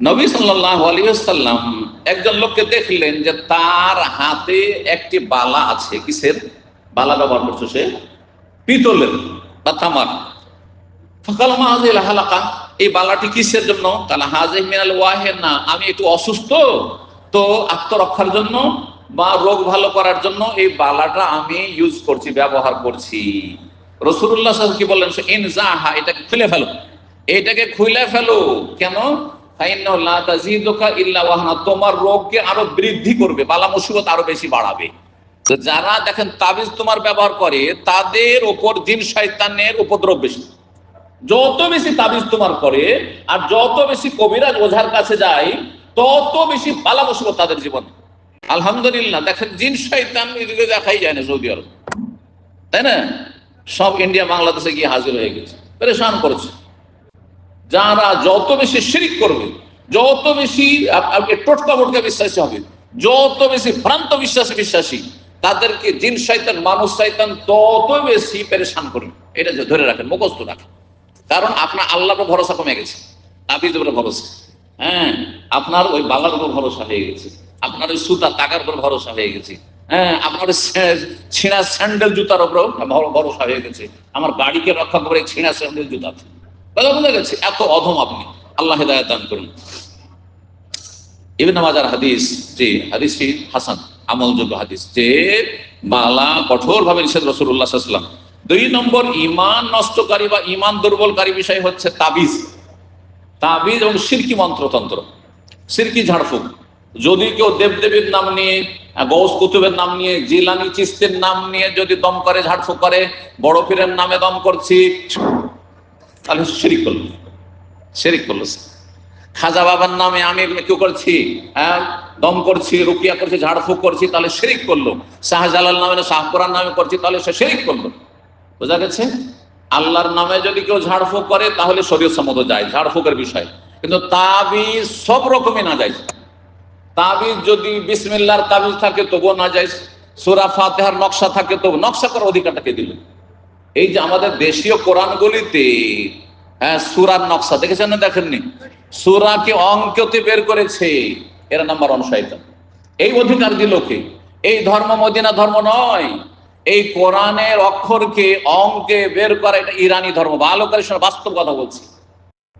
নবী সাল্লাহ আলিয়াল্লাম একজন লোককে দেখলেন যে তার হাতে একটি বালা আছে। কিসের? বালা ব্যবহার করছে সে পিতলের, বা তামার। এই বালাটি কিসের জন্য? কালা হাজে মিনাল ওয়াহের না, আমি একটু অসুস্থ, তো আত্মরক্ষার জন্য বা রোগ ভালো করার জন্য এই বালাটা আমি ইউজ করছি, ব্যবহার করছি। রসুল্লাহ কি বললেন? ইন জাহা এটাকে খুলে ফেলো। এটাকে খুলে ফেলো। কেন? তোমার রোগকে আরও বৃদ্ধি করবে, বালা মুসিবত আরও বেশি বাড়াবে। তো যারা দেখেন তাবিজ তোমার ব্যবহার করে, তাদের ওপর জিন উপদ্রব বেশি। যত বেশি তাবিজ তোমার করে, আর যত বেশি কবিরাজ ওঝার কাছে যায়, তত বেশি বালা মুসিবত তাদের জীবন। আলহামদুলিল্লাহ, দেখেন জিন শয়তান এদিকে দেখাই যায় না সৌদি আরব। তাই না? সব ইন্ডিয়া বাংলাদেশে গিয়ে হাজির হয়ে গেছে। পরেশান করেছে। যারা যত বেশি শিরিক করবে, যত বেশি টোটকা মোটকা বিশ্বাসী হবে, যত বেশি ভ্রান্ত বিশ্বাসী বিশ্বাসী, তাদেরকে জিন শৈতান মানুষ শৈতান তত বেশি পেরেশান করবে। এটা ধরে রাখেন, মুখস্থ রাখেন। কারণ আপনার আল্লাহর ভরসা কমে গেছে তাবিজের উপরে ভরসা। হ্যাঁ আপনার ওই বালার উপর ভরসা হয়ে গেছে, আপনার ওই সুতা টাকার উপর ভরসা হয়ে গেছে। হ্যাঁ আপনার ছিঁড়া স্যান্ডেল জুতার উপর ভরসা হয়ে গেছে। আমার বাড়িকে রক্ষা করে ছিঁড়া স্যান্ডেল জুতা কথা বোঝা গেছে, এত অধম আপনি। আল্লাহ হেদায়ত দান করুন। ইবনে মাজার হাদিস যে হাদিসটি হাসান, আমলযোগ্য হাদিস, যে বালা কঠোর ভাবে নিষেধ রসুল্লাহ সাল্লাম দুই নম্বর ইমান নষ্টকারী বা ইমান দুর্বলকারী বিষয় হচ্ছে তাবিজ। তাবিজ এবং সিরকি মন্ত্রতন্ত্র। সিরকি ঝাড়ফুঁক। যদি কেউ দেবদেবীর নাম নিয়ে গৌস কুতুবের নাম নিয়ে, জিলানি চিস্তের নাম নিয়ে যদি দম করে, ঝাড়ফুঁক করে, বড় পীরের নামে দম করছি তাহলে শিরিক করল। শিরিক করল খাজা বাবার নামে আমি কেউ করছি হ্যাঁ দম করছি, রুকিয়া করছি, ঝাড়ফুঁক করছি, তাহলে শিরিক করল। শাহজালাল নামে শাহপুরার নামে করছি, তাহলে সে শিরিক করল। বোঝা গেছে? আল্লাহর নামে যদি কেউ ঝাড়ফুঁক করে, তাহলে শরীর সম্মত যায়, ঝাড়ফুঁকের বিষয়। কিন্তু তাবিজ সব রকমই না যায়। তাবিজ যদি বিসমিল্লার তাবিজ থাকে, তবুও না যায়। সুরা ফাতেহার নকশা থাকে, তবু নকশা করার অধিকারটাকে দিল। এই যে আমাদের দেশীয় কোরআনগুলিতে হ্যাঁ সুরার নকশা দেখেছেন না দেখেননি? সুরাকে অঙ্কতে বের করেছে, এরা নাম্বার অনুসারিত। এই অধিকার দিল কে এই ধর্ম মদিনা ধর্ম নয়, এই কোরআনের অক্ষরকে অঙ্কে বের করা, এটা ইরানি ধর্ম, ভালো করে বাস্তব কথা বলছি।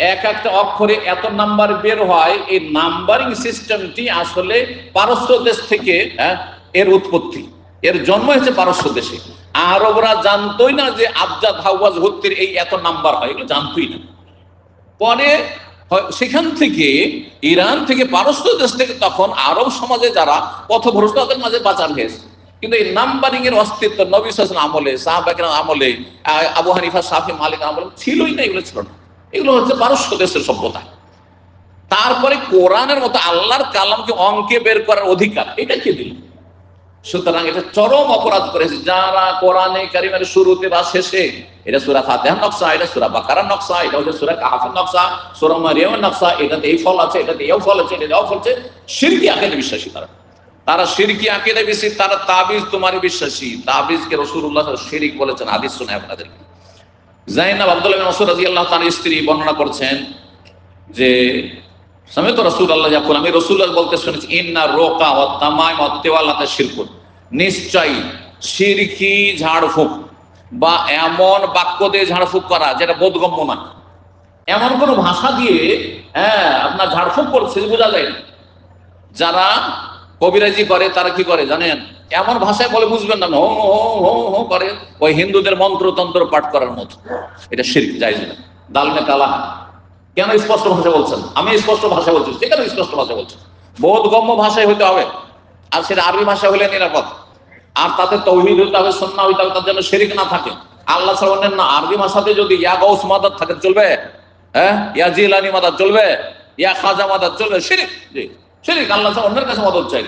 এক একটা অক্ষরে এত নাম্বার বের হয়, এই নাম্বারিং সিস্টেমটি আসলে পারস্য দেশ থেকে হ্যাঁ এর উৎপত্তি। এর জন্ম হয়েছে পারস্য দেশে। আরবরা জানতোই না যে আবজাদ হাওয়াজ ভর্তির এই এত নাম্বার হয়, এগুলো জানতোই না। পরে সেখান থেকে, ইরান থেকে পারস্য দেশ থেকে তখন আরব সমাজে যারা পথভ্রষ্ট তাদের মাঝে বাঁচার হয়েছে। কিন্তু এই নাম্বারিং এর অস্তিত্ব নবী হাসান আমলে সাহাবাকের আমলে আবু হানিফা সাফি মালিক আমলে ছিলই না, এগুলো ছিল না। এগুলো হচ্ছে পারস্য দেশের সভ্যতা। তারপরে কোরআনের মতো আল্লাহর কালামকে অঙ্কে বের করার অধিকার, এটা কে দিল? সুতরাং এটা চরম অপরাধ করেছে। যারা কোরআনে কারিমের শুরুতে বা শেষে, এটা সুরা ফাতেহার নকশা, এটা সুরা বাকারার নকশা, এটা হচ্ছে সুরা কাহাফের নকশা, সুরা মারিয়ামের নকশা, এটাতে এই ফল আছে, এটাতে এও ফল আছে এটা এও ফল আছে। সিরকি আকেদে বিশ্বাসী তারা। তারা সিরকি আকেদে বেশি তারা তাবিজ তোমার বিশ্বাসী। তাবিজকে রসুল্লাহ শিরিক বলেছেন আদিস শুনে আপনাদেরকে। জাইনাব আব্দুল্লাহ মসুর রাজি আল্লাহ তার স্ত্রী বর্ণনা করছেন যে সমেত রসুল আল্লাহ যখন আমি রসুল্লাহ বলতে শুনেছি, ইন্না রোকা ও তামাই অত্তেওয়ালাতে শিরকুন। নিশ্চয়ই সিরকি ঝাড়ফুঁক বা এমন বাক্য দিয়ে ঝাড়ফুঁক করা যেটা বোধগম্য না। এমন কোন ভাষা দিয়ে হ্যাঁ আপনার ঝাড়ফুঁক করছে বোঝা যায় যারা কবিরাজি করে, তারা কি করে জানেন? এমন ভাষায় বলে বুঝবেন না, হো হো হো হো করে। ওই হিন্দুদের মন্ত্রতন্ত্র পাঠ করার মতো। এটা শির যাই না। দালমে কালা কেন স্পষ্ট ভাষা বলছেন? আমি স্পষ্ট ভাষা বলছি সেখানে স্পষ্ট ভাষা বলছেন? বোধগম্য ভাষায় হইতে হবে। আর সেটা আরবি ভাষা হলে নিরাপদ। আর তাতে তৌহিদ হইতে হবে সন্না হইতে হবে, তার জন্য শেরিক না থাকে। আল্লাহ সালামের না আরবি ভাষাতে যদি ইয়া গৌস মাদাত থাকে, চলবে? হ্যাঁ? ইয়া জিলানি মাদার চলবে? ইয়া খাজা মাদার চলবে? শিরিক। জি। শিরিক আল্লাহ অন্যের কাছে মদত চাই।